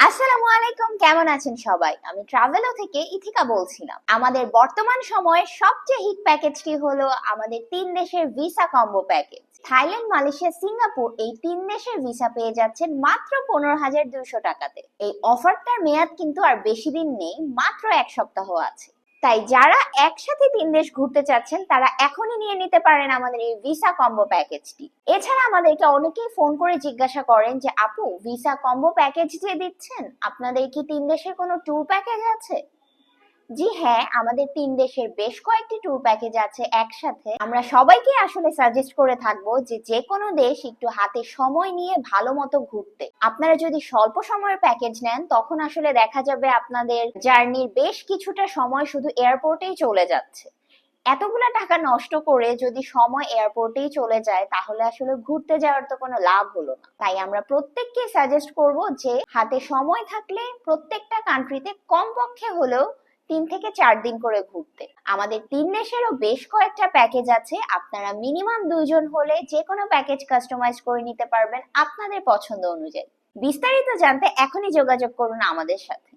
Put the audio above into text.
আসসালামু আলাইকুম, কেমন আছেন সবাই? আমি ট্রাভেলো থেকে ইথিকা বলছিলাম। আমাদের বর্তমান সময়ে সবচেয়ে হিট প্যাকেজটি হলো আমাদের তিন দেশের visa combo package Thailand, Malaysia, Singapore এই তিন দেশের ভিসা পেয়ে যাচ্ছেন মাত্র পনেরো হাজার দুইশো টাকাতে। এই অফারটার মেয়াদ কিন্তু আর বেশি দিন নেই, মাত্র এক সপ্তাহ আছে। তাই যারা একসাথে তিন দেশ ঘুরতে চাচ্ছেন, তারা এখনই নিয়ে নিতে পারেন আমাদের এই ভিসা কম্বো প্যাকেজটি এছাড়া আমাদেরকে অনেকেই ফোন করে জিজ্ঞাসা করেন যে, আপু ভিসা কম্বো প্যাকেজ যে দিচ্ছেন? আপনাদের কি তিন দেশের কোনো ট্যুর প্যাকেজ আছে? জি হ্যাঁ আমাদের তিন দেশের বেশ কয়েকটি ট্যুর প্যাকেজ আছে একসাথে। আমরা সবাইকে আসলে সাজেস্ট করে থাকব যে যে কোনো দেশ একটু হাতে সময় নিয়ে ভালো মতো ঘুরতে। আপনারা যদি স্বল্প সময়ের প্যাকেজ নেন, তখন আসলে দেখা যাবে আপনাদের জার্নির বেশ কিছুটা সময় শুধু এয়ারপোর্টেই চলে যাচ্ছে। এতগুলা টাকা নষ্ট করে যদি সময় এয়ারপোর্টেই চলে যায়, তাহলে আসলে ঘুরতে যাওয়ার তো কোনো লাভ হলো না। তাই আমরা প্রত্যেককে সাজেস্ট করব যে হাতে সময় থাকলে প্রত্যেকটা কান্ট্রিতে কমপক্ষে হলেও তিন থেকে চার দিন করে ঘুরতে। আমাদের তিন দেশেরও বেশ কয়েকটা প্যাকেজ আছে। আপনারা মিনিমাম দুইজন হলে যে কোনো প্যাকেজ কাস্টমাইজ করে নিতে পারবেন আপনাদের পছন্দ অনুযায়ী। বিস্তারিত জানতে এখনই যোগাযোগ করুন আমাদের সাথে।